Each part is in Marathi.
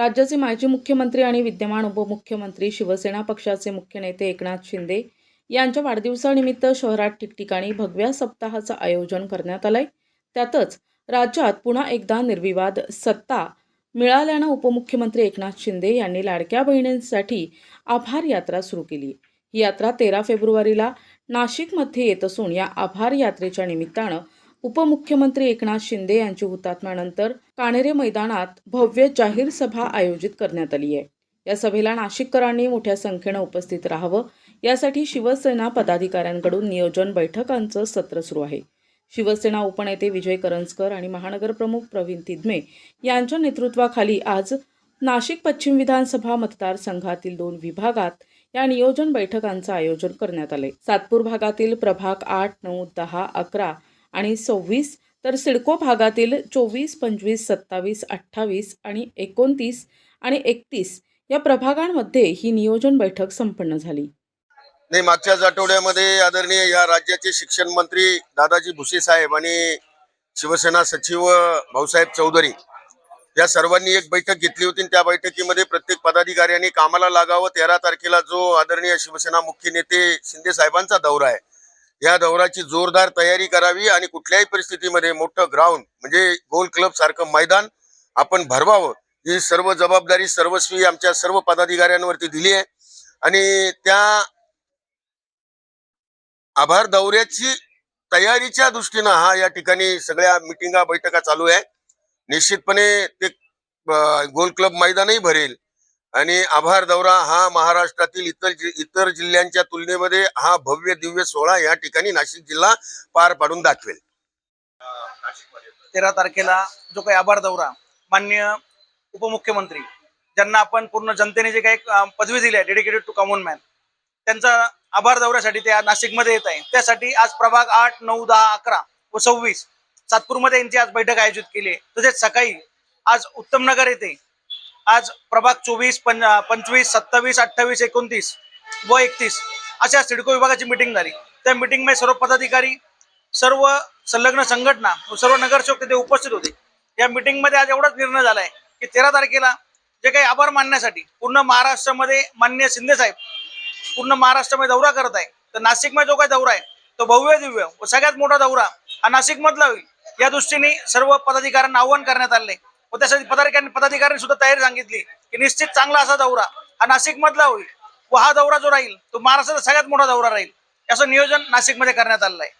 राज्याचे माजी मुख्यमंत्री आणि विद्यमान उपमुख्यमंत्री शिवसेना पक्षाचे मुख्य नेते एकनाथ शिंदे यांच्या वाढदिवसानिमित्त शहरात ठिकठिकाणी भगव्या सप्ताहाचं आयोजन करण्यात आलंय. त्यातच राज्यात पुन्हा एकदा निर्विवाद सत्ता मिळाल्यानं उपमुख्यमंत्री एकनाथ शिंदे यांनी लाडक्या बहिणींसाठी आभार यात्रा सुरू केली. ही यात्रा तेरा फेब्रुवारीला नाशिकमध्ये येत असून या आभार यात्रेच्या निमित्तानं उपमुख्यमंत्री एकनाथ शिंदे यांची हुतात्म्यानंतर काणेरे मैदानात भव्य जाहीर सभा आयोजित करण्यात आली आहे. या सभेला नाशिककरांनी मोठ्या संख्येनं उपस्थित राहावं यासाठी शिवसेना पदाधिकाऱ्यांकडून नियोजन बैठकांचं सत्र सुरू आहे. शिवसेना उपनेते विजय करंजकर आणि महानगरप्रमुख प्रवीण तिदमे यांच्या नेतृत्वाखाली आज नाशिक पश्चिम विधानसभा मतदारसंघातील दोन विभागात या नियोजन बैठकांचं आयोजन करण्यात आले सातपूर भागातील प्रभाग आठ नऊ दहा अकरा आणि सव्वीस तर सिडको भागातील चोवीस पंचवीस सत्तावीस अठ्ठावीस आणि एकोणतीस आणि एकतीस या प्रभागांमध्ये ही नियोजन बैठक संपन्न झाली. नाही मागच्याच आठवड्यामध्ये आदरणीय या राज्याचे शिक्षण मंत्री दादाजी भुसे साहेब आणि शिवसेना सचिव भाऊसाहेब चौधरी या सर्वांनी एक बैठक घेतली होती. त्या बैठकीमध्ये प्रत्येक पदाधिकाऱ्यांनी कामाला लागावं. तेरा तारखेला जो आदरणीय शिवसेना मुख्य नेते शिंदे साहेबांचा दौरा आहे. या दौऱ्याची जोरदार तयारी करावी आणि कुठल्याही परिस्थितीमध्ये मोठं ग्राउंड म्हणजे गोल क्लब सारखं मैदान आपण भरवावं. ही सर्व जबाबदारी सर्वस्वी आमच्या सर्व पदाधिकाऱ्यांवरती दिली आहे. आणि त्या आभार दौऱ्याची तयारीच्या दृष्टीनं हा या ठिकाणी सगळ्या मिटिंगा बैठका चालू आहे. निश्चितपणे ते गोल क्लब मैदानही भरेल. आणि आभार दौरा हा महाराष्ट्रातील इतर इतर जिल्ह्यांच्या तुलनेमध्ये हा भव्य दिव्य सोहळा या ठिकाणी नाशिक जिल्हा पार पाडून दाखवेल. तेरा तारखेला जो काही आभार दौरा मान्य उपमुख्यमंत्री ज्यांना आपण पूर्ण जनतेने जे काही पदवी दिली आहे डेडिकेटेड टू कॉमन मॅन त्यांचा आभार दौऱ्यासाठी ते नाशिकमध्ये येत आहे. त्यासाठी आज प्रभाग आठ नऊ दहा अकरा व सव्वीस सातपूरमध्ये यांची आज बैठक आयोजित केली आहे. तसेच सकाळी आज उत्तम नगर येथे आज प्रभाग चोवीस पं पंचवीस सत्तावीस अठ्ठावीस एकोणतीस व एकतीस अशा सिडको विभागाची मिटिंग झाली. त्या मिटिंगमध्ये सर्व पदाधिकारी सर्व संलग्न संघटना व सर्व नगरसेवक तिथे उपस्थित होते. या मिटिंगमध्ये आज एवढाच निर्णय झालाय की तेरा तारखेला जे काही आभार मानण्यासाठी पूर्ण महाराष्ट्रामध्ये मान्य शिंदे साहेब पूर्ण महाराष्ट्रामध्ये दौरा करत आहे तर नाशिकमध्ये जो काही दौरा आहे तो भव्य दिव्य व सगळ्यात मोठा दौरा हा नाशिकमधला होईल. या दृष्टीने सर्व पदाधिकाऱ्यांना आव्हान करण्यात आले व त्यासाठी पदाधिकाऱ्यांनी पदाधिकाऱ्यांनी सुद्धा तयारी सांगितली की निश्चित चांगला असा दौरा हा नाशिकमधला होईल व हा दौरा जो राहील तो महाराष्ट्राचा सगळ्यात मोठा दौरा राहील याचं नियोजन नाशिकमध्ये करण्यात आलेलं आहे.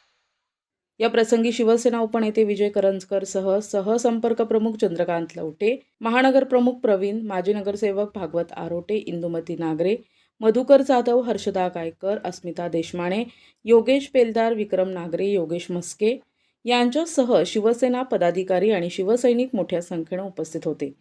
या प्रसंगी शिवसेना उपनेते विजय करंजकर सह सहसंपर्क प्रमुख चंद्रकांत लवटे महानगर प्रमुख प्रवीण माजी नगरसेवक भागवत आरोटे इंदुमती नागरे मधुकर जाधव हर्षदा गायकर अस्मिता देशमाणे योगेश पेलदार विक्रम नागरे योगेश मस्के यांच्यासह शिवसेना पदाधिकारी आणि शिवसैनिक मोठ्या संख्येनं उपस्थित होते.